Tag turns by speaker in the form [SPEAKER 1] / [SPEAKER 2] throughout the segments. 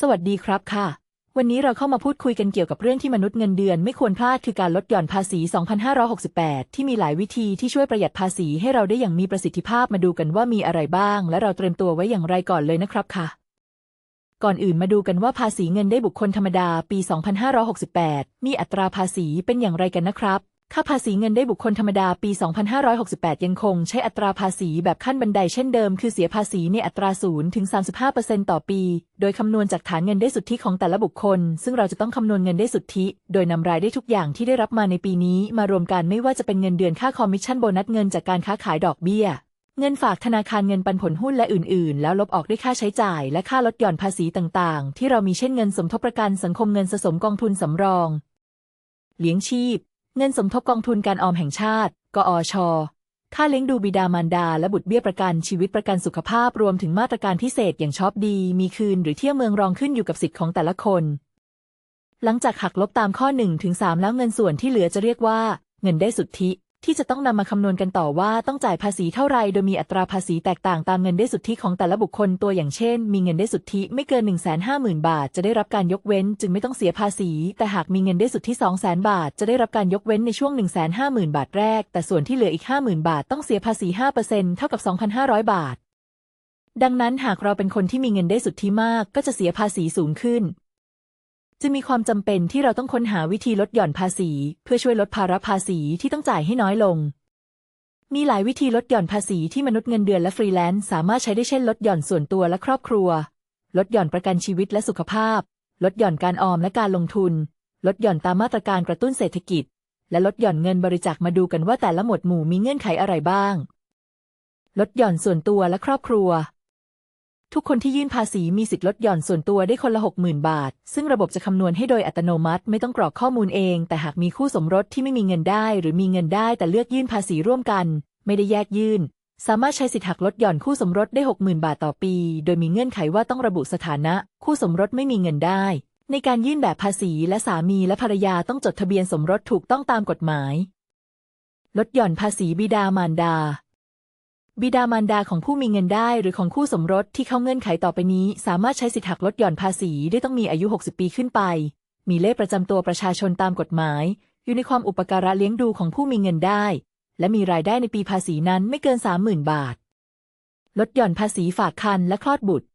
[SPEAKER 1] สวัสดีครับค่ะ วันนี้เราเข้ามาพูดคุยกันเกี่ยวกับเรื่องที่มนุษย์เงินเดือนไม่ควรพลาดคือการลดหย่อนภาษี 2568 ที่มีหลายวิธีที่ช่วยประหยัดภาษีให้เราได้อย่างมีประสิทธิภาพมาดูกันว่ามีอะไรบ้าง และเราเตรียมตัวไว้อย่างไรก่อนเลยนะครับค่ะ ก่อนอื่นมาดูกันว่าภาษีเงินได้บุคคลธรรมดาปี 2568 มีอัตราภาษีเป็นอย่างไรกันนะครับ ค่าภาษีเงินได้บุคคลธรรมดาปี 2568 ยังคงใช้อัตราภาษีแบบขั้นบันไดเช่นเดิม คือเสียภาษีในอัตรา0ถึง 35%ต่อปี โดยคำนวณจากฐานเงินได้สุทธิของแต่ละบุคคล ซึ่งเราจะต้องคำนวณเงินได้สุทธิ โดยนำรายได้ทุกอย่างที่ได้รับมาในปีนี้ มารวมกันไม่ว่าจะเป็นเงินเดือนค่าคอมมิชชั่นโบนัสเงินจากการค้าขายดอกเบี้ยเงินฝากธนาคารเงินปันผลหุ้นและอื่น ๆ แล้วลบออกด้วยค่าใช้จ่าย และค่าลดหย่อนภาษีต่าง ๆ ที่เรามีเช่นเงินสมทบประกันสังคมเงินสะสมกองทุนสำรอง เลี้ยงชีพ เงินสมทบกองทุนการออมแห่งชาติ กอช ค่าเลี้ยงดูบิดามารดา และบุตรเบี้ยประกันชีวิตประกันสุขภาพรวมถึงมาตรการพิเศษอย่างช็อปดี มีคืนหรือเที่ยวเมืองรองขึ้นอยู่กับสิทธิ์ของแต่ละคน หลังจากหักลบตามข้อ1ถึง3แล้วเงินส่วนที่เหลือจะเรียกว่า เงินได้สุทธิ ที่จะต้องนำมาคำนวณกันต่อว่าต้องจ่ายภาษีเท่าไรโดยมีอัตราภาษีแตกต่างตามเงินได้สุทธิของแต่ละบุคคลตัวอย่างเช่น มีเงินได้สุทธิไม่เกิน 150,000 บาท จะได้รับการยกเว้น จึงไม่ต้องเสียภาษี แต่หากมีเงินได้สุทธิ 200,000บาท จะได้รับการยกเว้นในช่วง 150,000 บาทแรก แต่ส่วนที่เหลืออีก 50,000 บาทต้องเสียภาษี 5%เท่ากับ 2,500 บาท ดังนั้นหากเราเป็นคนที่มีเงินได้สุทธิมาก ก็จะเสียภาษีสูงขึ้น จึงมีความจำเป็นที่เราต้องค้นหาวิธีลดหย่อนภาษี เพื่อช่วยลดภาระภาษีที่ต้องจ่ายให้น้อยลง มีหลายวิธีลดหย่อนภาษีที่มนุษย์เงินเดือนและฟรีแลนซ์สามารถใช้ได้เช่น ลดหย่อนส่วนตัวและครอบครัว ลดหย่อนประกันชีวิตและสุขภาพ ลดหย่อนการออมและการลงทุน ลดหย่อนตามมาตรการกระตุ้นเศรษฐกิจ และลดหย่อนเงินบริจาคมาดูกันว่าแต่ละหมวดหมู่มีเงื่อนไขอะไรบ้าง ลดหย่อนส่วนตัวและครอบครัว ทุกคนที่ยื่นภาษีมีสิทธิ์ลดหย่อนส่วนตัวได้คนละ 60,000 บาท ซึ่งระบบจะคำนวณให้โดยอัตโนมัติไม่ต้องกรอกข้อมูลเอง แต่หากมีคู่สมรสที่ไม่มีเงินได้ หรือมีเงินได้แต่เลือกยื่นภาษีร่วมกัน ไม่ได้แยกยื่น สามารถใช้สิทธิหักลดหย่อนคู่สมรสได้ 60,000 บาทต่อปี โดยมีเงื่อนไขว่าต้องระบุสถานะ คู่สมรสไม่มีเงินได้ ในการยื่นแบบภาษีและสามีและภรรยาต้องจดทะเบียนสมรสถูกต้องตามกฎหมาย ลดหย่อนภาษีบิดามารดา บิดามารดาของผู้มีเงินได้หรือของคู่สมรสที่เข้าเงื่อนไขต่อไปนี้ สามารถใช้สิทธิหักลดหย่อนภาษีได้ต้องมีอายุ 60 ปีขึ้นไป มีเลขประจำตัวประชาชนตามกฎหมาย อยู่ในความอุปการะเลี้ยงดูของผู้มีเงินได้ และมีรายได้ในปีภาษีนั้นไม่เกิน 30,000 บาท ลดหย่อนภาษีฝากคันและคลอดบุตร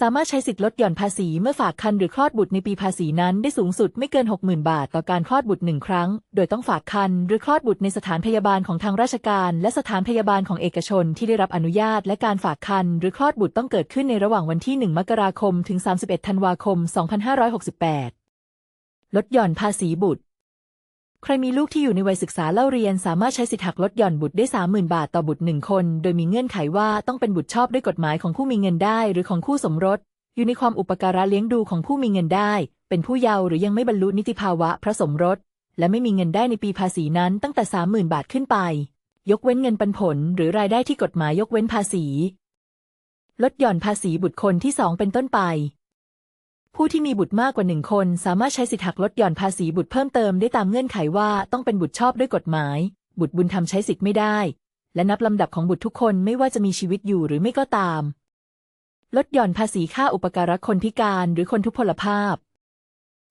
[SPEAKER 1] สามารถใช้สิทธิลดหย่อนภาษีเมื่อฝากคันหรือคลอดบุตรในปีภาษีนั้นได้สูงสุดไม่เกิน 60,000 บาท ต่อการคลอดบุตรหนึ่งครั้ง โดยต้องฝากคันหรือคลอดบุตรในสถานพยาบาลของทางราชการ และสถานพยาบาลของเอกชนที่ได้รับอนุญาต และการฝากคันหรือคลอดบุตรต้องเกิดขึ้นในระหว่างวันที่ 1 มกราคม ถึง 31 ธันวาคม 2568 ลดหย่อนภาษีบุตร ใครมีลูกที่อยู่ในวัยศึกษาเล่าเรียน สามารถใช้สิทธิหักลดหย่อนบุตรได้ 30,000 บาทต่อบุตรหนึ่งคน โดยมีเงื่อนไขว่าต้องเป็นบุตรชอบด้วยกฎหมายของผู้มีเงินได้ หรือของคู่สมรส อยู่ในความอุปการะเลี้ยงดูของผู้มีเงินได้ เป็นผู้เยาว์หรือยังไม่บรรลุนิติภาวะพระสมรส และไม่มีเงินได้ในปีภาษีนั้นตั้งแต่ 30,000 บาทขึ้นไป ยกเว้นเงินปันผล หรือรายได้ที่กฎหมายยกเว้นภาษี ลดหย่อนภาษีบุตรคนที่สองเป็นต้นไป ผู้ที่มีบุตรมากกว่าหนึ่งคน สามารถใช้สิทธิหักลดหย่อนภาษีบุตรเพิ่มเติมได้ตามเงื่อนไขว่าต้องเป็นบุตรชอบด้วยกฎหมาย บุตรบุญธรรมใช้สิทธิ์ไม่ได้ และนับลำดับของบุตรทุกคนไม่ว่าจะมีชีวิตอยู่หรือไม่ก็ตาม ลดหย่อนภาษีค่าอุปการะคนพิการหรือคนทุพพลภาพ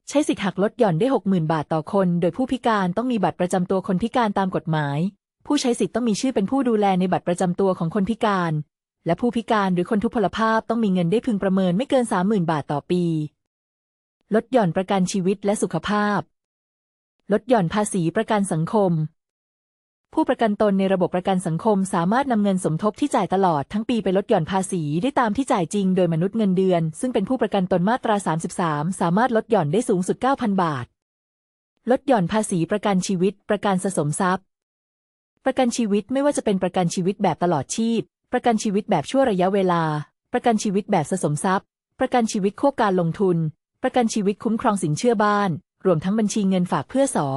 [SPEAKER 1] ใช้สิทธิหักลดหย่อนได้60,000 บาทต่อคน โดยผู้พิการต้องมีบัตรประจำตัวคนพิการตามกฎหมาย ผู้ใช้สิทธิ์ต้องมีชื่อเป็นผู้ดูแลในบัตรประจำตัวของคนพิการ และผู้พิการหรือคนทุพพลภาพต้องมีเงินได้พึงประเมินไม่เกิน 30,000 บาทต่อปี ลดหย่อนประกันชีวิตและสุขภาพ ลดหย่อนภาษีประกันสังคม ผู้ประกันตนในระบบประกันสังคมสามารถนำเงินสมทบที่จ่ายตลอดทั้งปีไปลดหย่อนภาษีได้ตามที่จ่ายจริงโดยมนุษย์เงินเดือน ซึ่งเป็นผู้ประกันตนมาตรา 33 สามารถลดหย่อนได้สูงสุด 9,000 บาท ลดหย่อนภาษีประกันชีวิต ประกันสะสมทรัพย์ ประกันชีวิตไม่ว่าจะเป็นประกันชีวิตแบบตลอดชีพ ประกันชีวิตแบบชั่วระยะเวลา ประกันชีวิตแบบสะสมทรัพย์ ประกันชีวิตควบการลงทุน ประกันชีวิตคุ้มครองสินเชื่อบ้าน รวมทั้งบัญชีเงินฝากเพื่อสอ